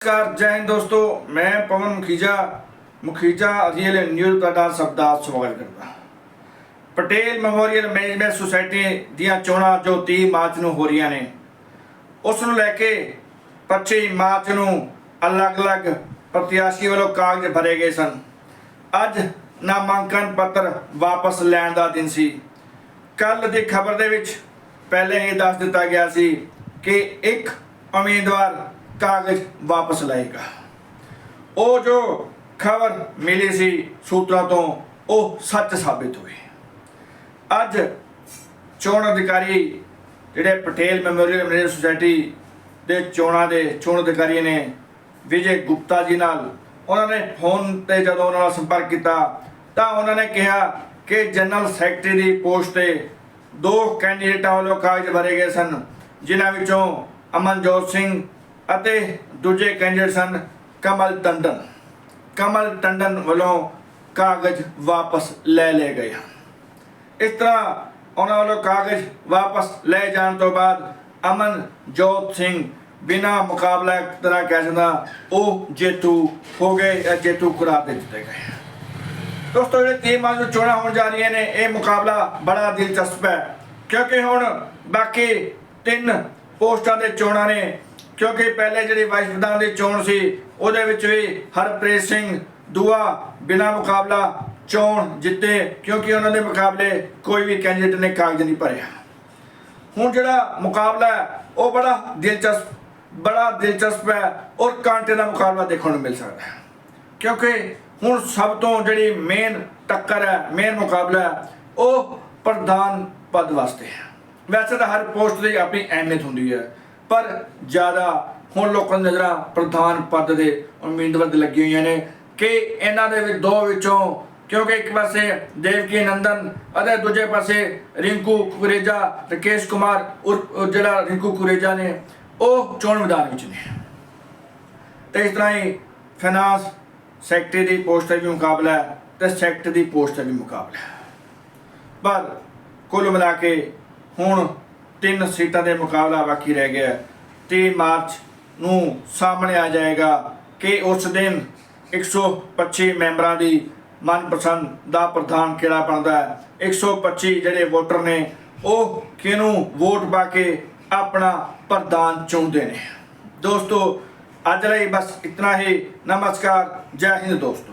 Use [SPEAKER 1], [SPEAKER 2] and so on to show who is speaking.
[SPEAKER 1] ਨਮਸਕਾਰ ਜੈ ਹਿੰਦ ਦੋਸਤੋ ਮੈਂ ਪਵਨ ਮੁਖੀਜਾ ਮੁਖੀਜਾ ਅਜੀਲ ਨਿਊਜ਼ ਤੁਹਾਡਾ ਸਭ ਦਾ ਸਵਾਗਤ ਕਰਦਾ ਪਟੇਲ ਮੈਮੋਰੀਅਲ ਮੈਨੇਜਮੈਂਟ ਸੁਸਾਇਟੀ ਦੀਆਂ ਚੋਣਾਂ ਜੋ 30 ਮਾਰਚ ਨੂੰ ਹੋ ਰਹੀਆਂ ਨੇ ਉਸ ਨੂੰ ਲੈ ਕੇ 25 ਮਾਰਚ ਨੂੰ ਅਲੱਗ-ਅਲੱਗ ਪ੍ਰਤਿਆਸ਼ੀ ਵੱਲੋਂ ਕਾਗਜ਼ ਭਰੇ ਗਏ ਸਨ ਅੱਜ ਨਾਮਾਂਕਨ ਪੱਤਰ ਵਾਪਸ ਲੈਣ ਦਾ ਦਿਨ ਸੀ ਕੱਲ ਦੀ ਖਬਰ ਦੇ ਵਿੱਚ ਪਹਿਲੇ ਹੀ ਦੱਸ ਦਿੱਤਾ ਗਿਆ ਸੀ ਕਿ ਇੱਕ ਉਮੀਦਵਾਰ ਕਾਗਜ਼ ਵਾਪਸ ਲਏਗਾ। ਉਹ ਜੋ ਖਬਰ ਮਿਲੀ ਸੀ ਸੂਤਰਾਂ ਤੋਂ, ਉਹ ਸੱਚ ਸਾਬਿਤ ਹੋਈ। ਅੱਜ ਚੋਣ ਅਧਿਕਾਰੀ ਜਿਹੜੇ ਪਟੇਲ ਮੈਮੋਰੀਅਲ ਮੈਨੇਜਰ ਸੁਸਾਇਟੀ ਦੇ ਚੋਣਾਂ ਦੇ ਚੋਣ ਅਧਿਕਾਰੀ ਨੇ, ਵਿਜੇ ਗੁਪਤਾ ਜੀ ਨਾਲ ਉਹਨਾਂ ਨੇ ਫੋਨ ਤੇ ਜਦੋਂ ਉਹਨਾਂ ਨਾਲ ਸੰਪਰਕ ਕੀਤਾ, ਤਾਂ ਉਹਨਾਂ ਨੇ ਕਿਹਾ ਕਿ ਜਨਰਲ ਸੈਕਟਰੀ ਦੀ ਪੋਸਟ ਤੇ ਦੋ ਕੈਂਡੀਡੇਟਾਂ ਵੱਲੋਂ ਕਾਗਜ਼ ਭਰੇ ਗਏ ਸਨ, ਜਿਨ੍ਹਾਂ ਵਿੱਚੋਂ ਅਮਨਜੋਤ ਸਿੰਘ ਅਤੇ ਦੂਜੇ ਕੈਂਡੀਡੇਟ ਸਨ ਕਮਲ ਟੰਡਨ। ਕਮਲ ਟੰਡਨ ਵੱਲੋਂ ਕਾਗਜ਼ ਵਾਪਸ ਲੈ ਲਏ ਗਏ ਹਨ। ਇਸ ਤਰ੍ਹਾਂ ਉਹਨਾਂ ਵੱਲੋਂ ਕਾਗਜ਼ ਵਾਪਸ ਲੈ ਜਾਣ ਤੋਂ ਬਾਅਦ ਅਮਨ ਜੋਤ ਸਿੰਘ ਬਿਨਾ ਮੁਕਾਬਲਾ ਇੱਕ ਤਰ੍ਹਾਂ ਕਹਿ ਸਕਦਾ ਉਹ ਜੇਤੂ ਹੋ ਗਏ ਜਾਂ ਜੇਤੂ ਕਰਾ ਦੇ ਦਿੱਤੇ ਗਏ ਦੋਸਤੋ, ਜਿਹੜੇ ਤੀਹ ਮਾਰਚ ਨੂੰ ਚੋਣਾਂ ਹੋਣ ਜਾ ਰਹੀਆਂ ਨੇ, ਇਹ ਮੁਕਾਬਲਾ ਬੜਾ ਦਿਲਚਸਪ ਹੈ, ਕਿਉਂਕਿ ਹੁਣ ਬਾਕੀ ਤਿੰਨ ਪੋਸਟਾਂ ਦੇ ਚੋਣਾਂ ਨੇ ਕਿਉਂਕਿ ਪਹਿਲੇ ਜਿਹੜੀ ਵਾਈਸ ਪ੍ਰਧਾਨ ਦੀ ਚੋਣ ਸੀ, ਉਹਦੇ ਵਿੱਚ ਵੀ ਹਰਪ੍ਰੀਤ ਸਿੰਘ ਦੂਆ ਬਿਨਾਂ ਮੁਕਾਬਲਾ ਚੋਣ ਜਿੱਤੇ, ਕਿਉਂਕਿ ਉਹਨਾਂ ਦੇ ਮੁਕਾਬਲੇ ਕੋਈ ਵੀ ਕੈਂਡੀਡੇਟ ਨੇ ਕਾਗਜ਼ ਨਹੀਂ ਭਰਿਆ। ਹੁਣ ਜਿਹੜਾ ਮੁਕਾਬਲਾ ਹੈ, ਉਹ ਬੜਾ ਦਿਲਚਸਪ ਬੜਾ ਦਿਲਚਸਪ ਹੈ ਔਰ ਕਾਂਟੇ ਦਾ ਮੁਕਾਬਲਾ ਦੇਖਣ ਨੂੰ ਮਿਲ ਸਕਦਾ ਹੈ। ਕਿਉਂਕਿ ਹੁਣ ਸਭ ਤੋਂ ਜਿਹੜੀ ਮੇਨ ਟੱਕਰ ਹੈ ਮੇਨ ਮੁਕਾਬਲਾ ਹੈ, ਉਹ ਪ੍ਰਧਾਨ ਪਦ ਵਾਸਤੇ ਹੈ। ਵੈਸੇ ਤਾਂ ਹਰ ਪੋਸਟ ਦੀ ਆਪਣੀ ਅਹਿਮੀਅਤ ਹੁੰਦੀ ਹੈ। ਪਰ ਜ਼ਿਆਦਾ ਹੁਣ ਲੋਕਾਂ ਦੀ ਨਜ਼ਰਾਂ ਪ੍ਰਧਾਨ ਪਦ ਦੇ ਉਮੀਦਵਾਰ ਤੇ ਲੱਗੀਆਂ ਹੋਈਆਂ ਨੇ ਕਿ ਇਹਨਾਂ ਦੇ ਵਿੱਚ ਦੋ ਵਿੱਚੋਂ, ਕਿਉਂਕਿ ਇੱਕ ਪਾਸੇ ਦੇਵਕੀ ਨੰਦਨ ਅਤੇ ਦੂਜੇ ਪਾਸੇ ਰਿੰਕੂ ਕੁਰੇਜਾ, ਰਕੇਸ਼ ਕੁਮਾਰ ਉਰ- ਉਹ ਜਿਹੜਾ ਰਿੰਕੂ ਕੁਰੇਜਾ ਨੇ, ਉਹ ਚੋਣ ਮੈਦਾਨ ਵਿੱਚ ਨੇ। ਤੇ ਇਸ ਤਰ੍ਹਾਂ ਹੀ ਫਾਈਨਾਂਸ ਸੈਕਟਰੀ ਦੀ ਪੋਸਟ ਦਾ ਵੀ ਮੁਕਾਬਲਾ ਹੈ ਤੇ ਸੈਕਟਰੀ ਦੀ ਪੋਸਟ ਦਾ ਵੀ ਮੁਕਾਬਲਾ ਹੈ। ਪਰ ਕੁੱਲ ਮਿਲਾ ਕੇ ਹੁਣ ਤਿੰਨ ਸੀਟਾਂ ਦੇ ਮੁਕਾਬਲਾ ਬਾਕੀ ਰਹਿ ਗਿਆ। ਹੈ। 30 ਮਾਰਚ ਨੂੰ ਸਾਹਮਣੇ ਆ ਜਾਏਗਾ ਕਿ ਉਸ ਦਿਨ 125 ਮੈਂਬਰਾਂ ਦੀ ਮਨਪਸੰਦ ਦਾ ਪ੍ਰਧਾਨ ਕਿਹੜਾ ਬਣਦਾ ਹੈ? 125 ਜਿਹੜੇ ਵੋਟਰ ਨੇ, ਉਹ ਕਿਹਨੂੰ ਵੋਟ ਪਾ ਕੇ ਆਪਣਾ ਪ੍ਰਧਾਨ ਚੁਣਦੇ ਨੇ? ਦੋਸਤੋ, ਅੱਜ ਲਈ ਬਸ ਇਤਨਾ ਹੀ। ਨਮਸਕਾਰ। ਜੈ ਹਿੰਦ ਦੋਸਤੋ।